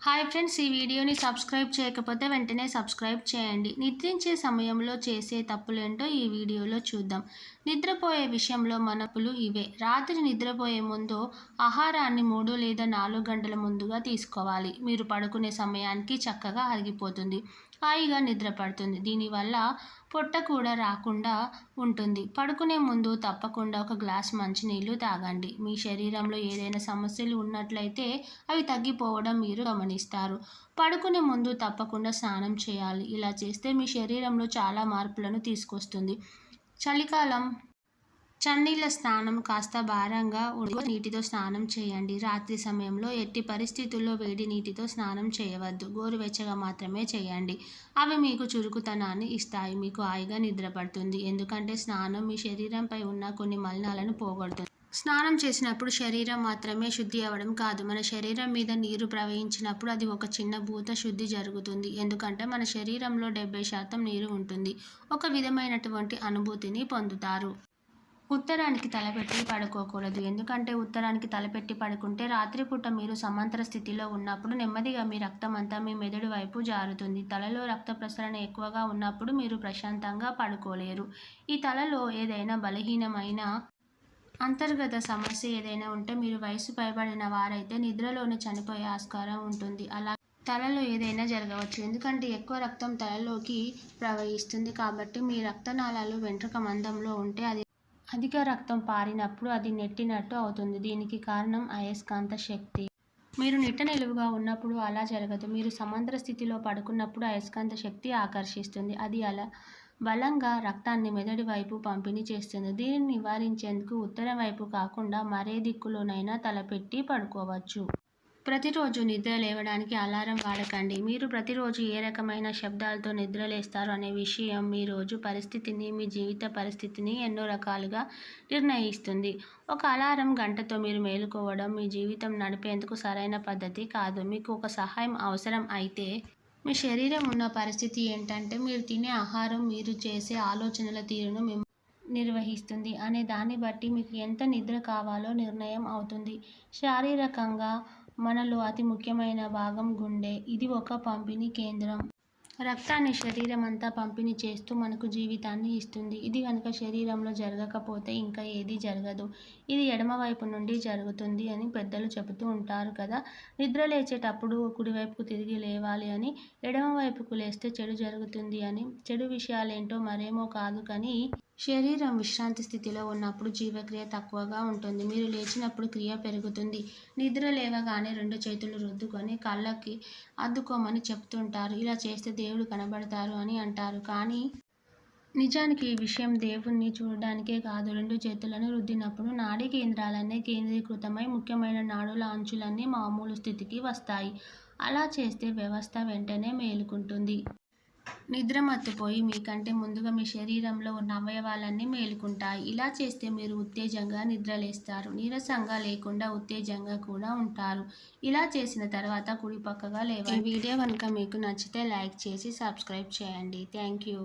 Hi friends ఈ వీడియోని subscribe చేయకపోతే వెంటనే సబ్స్క్రైబ్ చేయండి. నిద్రించే సమయంలో చేసే తప్పులేంటో ఈ వీడియోలో చూద్దాం. నిద్రపోయే విషయంలో మనపులు ఇవే. రాత్రి నిద్రపోయే ముందు ఆహారాన్ని మూడు లేదా నాలుగు గంటల ముందుగా తీసుకోవాలి. మీరు పడుకునే సమయానికి చక్కగా అరిగిపోతుంది. హాయిగా నిద్రపడుతుంది. దీనివల్ల పొట్ట కూడా రాకుండా ఉంటుంది. పడుకునే ముందు తప్పకుండా ఒక గ్లాస్ మంచినీళ్ళు తాగండి. మీ శరీరంలో ఏదైనా సమస్యలు ఉన్నట్లయితే అవి తగ్గిపోవడం మీరు గమనిస్తారు. పడుకునే ముందు తప్పకుండా స్నానం చేయాలి. ఇలా చేస్తే మీ శరీరంలో చాలా మార్పులను తీసుకొస్తుంది. చలికాలం చన్నీళ్ళ స్నానం కాస్త భారంగా ఉండి నీటితో స్నానం చేయండి. రాత్రి సమయంలో ఎట్టి పరిస్థితుల్లో వేడి నీటితో స్నానం చేయవద్దు. గోరువెచ్చగా మాత్రమే చేయండి. అవి మీకు చురుకుతనాన్ని ఇస్తాయి. మీకు హాయిగా నిద్రపడుతుంది ఎందుకంటే స్నానం మీ శరీరంపై ఉన్న కొన్ని మలినాలను పోగొడుతుంది. స్నానం చేసినప్పుడు శరీరం మాత్రమే శుద్ధి అవ్వడం కాదు. మన శరీరం మీద నీరు ప్రవహించినప్పుడు అది ఒక చిన్న భూత శుద్ధి జరుగుతుంది. ఎందుకంటే మన శరీరంలో డెబ్బై శాతం నీరు ఉంటుంది. ఒక విధమైనటువంటి అనుభూతిని పొందుతారు. ఉత్తరానికి తలపెట్టి పడుకోకూడదు. ఎందుకంటే ఉత్తరానికి తలపెట్టి పడుకుంటే రాత్రిపూట మీరు సమాంతర స్థితిలో ఉన్నప్పుడు నెమ్మదిగా మీ రక్తం అంతా మీ మెదడు వైపు జారుతుంది. తలలో రక్త ప్రసరణ ఎక్కువగా ఉన్నప్పుడు మీరు ప్రశాంతంగా పడుకోలేరు. ఈ తలలో ఏదైనా బలహీనమైన అంతర్గత సమస్య ఏదైనా ఉంటే మీరు వయసు పైబడిన వారైతే నిద్రలోనే చనిపోయే ఆస్కారం ఉంటుంది. అలా తలలో ఏదైనా జరగవచ్చు. ఎందుకంటే ఎక్కువ రక్తం తలలోకి ప్రవహిస్తుంది కాబట్టి మీ రక్తనాళాలు వెంట్రుక మందంలో ఉంటే అది అధిక రక్తం పారినప్పుడు అది నెట్టినట్టు అవుతుంది. దీనికి కారణం అయస్కాంత శక్తి. మీరు నిట్ట నిలువుగా ఉన్నప్పుడు అలా జరగదు. మీరు సమాంతర స్థితిలో పడుకున్నప్పుడు అయస్కాంత శక్తి ఆకర్షిస్తుంది. అది అలా బలంగా రక్తాన్ని మెదడు వైపు పంపిణీ చేస్తుంది. దీనిని నివారించేందుకు ఉత్తరం వైపు కాకుండా మరే దిక్కులోనైనా తలపెట్టి పడుకోవచ్చు. ప్రతిరోజు నిద్ర లేవడానికి అలారం వాడకండి. మీరు ప్రతిరోజు ఏ రకమైన శబ్దాలతో నిద్ర లేస్తారు అనే విషయం మీ రోజు పరిస్థితిని మీ జీవిత పరిస్థితిని ఎన్నో రకాలుగా నిర్ణయిస్తుంది. ఒక అలారం గంటతో మీరు మేలుకోవడం మీ జీవితం నడిపేందుకు సరైన పద్ధతి కాదు. మీకు ఒక సహాయం అవసరం అయితే మీ శరీరం ఉన్న పరిస్థితి ఏంటంటే మీరు తినే ఆహారం మీరు చేసే ఆలోచనల తీరును నిర్వహిస్తుంది. అనే దాన్ని బట్టి మీకు ఎంత నిద్ర కావాలో నిర్ణయం అవుతుంది. శారీరకంగా మనలో అతి ముఖ్యమైన భాగం గుండె. ఇది ఒక పంపిణీ కేంద్రం. రక్తాన్ని శరీరం అంతా పంపిణీ చేస్తూ మనకు జీవితాన్ని ఇస్తుంది. ఇది కనుక శరీరంలో జరగకపోతే ఇంకా ఏది జరగదు. ఇది ఎడమవైపు నుండి జరుగుతుంది అని పెద్దలు చెబుతూ ఉంటారు కదా. నిద్ర లేచేటప్పుడు కుడివైపుకు తిరిగి లేవాలి అని ఎడమవైపుకు లేస్తే చెడు జరుగుతుంది అని. చెడు విషయాలేంటో మరేమో కాదు కానీ శరీరం విశ్రాంతి స్థితిలో ఉన్నప్పుడు జీవక్రియ తక్కువగా ఉంటుంది. మీరు లేచినప్పుడు క్రియ పెరుగుతుంది. నిద్ర లేవగానే రెండు చేతులు రుద్దుకొని కళ్ళకి అద్దుకోమని చెప్తుంటారు. ఇలా చేస్తే దేవుడు కనబడతారు అని అంటారు. కానీ నిజానికి ఈ విషయం దేవుణ్ణి చూడడానికే కాదు. రెండు చేతులను రుద్దినప్పుడు నాడీ కేంద్రాలన్నీ కేంద్రీకృతమై ముఖ్యమైన నాడుల అంచులన్నీ మామూలు స్థితికి వస్తాయి. అలా చేస్తే వ్యవస్థ వెంటనే మేలుకుంటుంది. నిద్ర మత్తుపోయి మీకంటే ముందుగా మీ శరీరంలో ఉన్న అవయవాలన్నీ మేలుకుంటాయి. ఇలా చేస్తే మీరు ఉత్తేజంగా నిద్రలేస్తారు. నీరసంగా లేకుండా ఉత్తేజంగా కూడా ఉంటారు. ఇలా చేసిన తర్వాత కుడి పక్కగా లేవాలి ఈ వీడియో కనుక మీకు నచ్చితే లైక్ చేసి సబ్స్క్రైబ్ చేయండి. Thank you.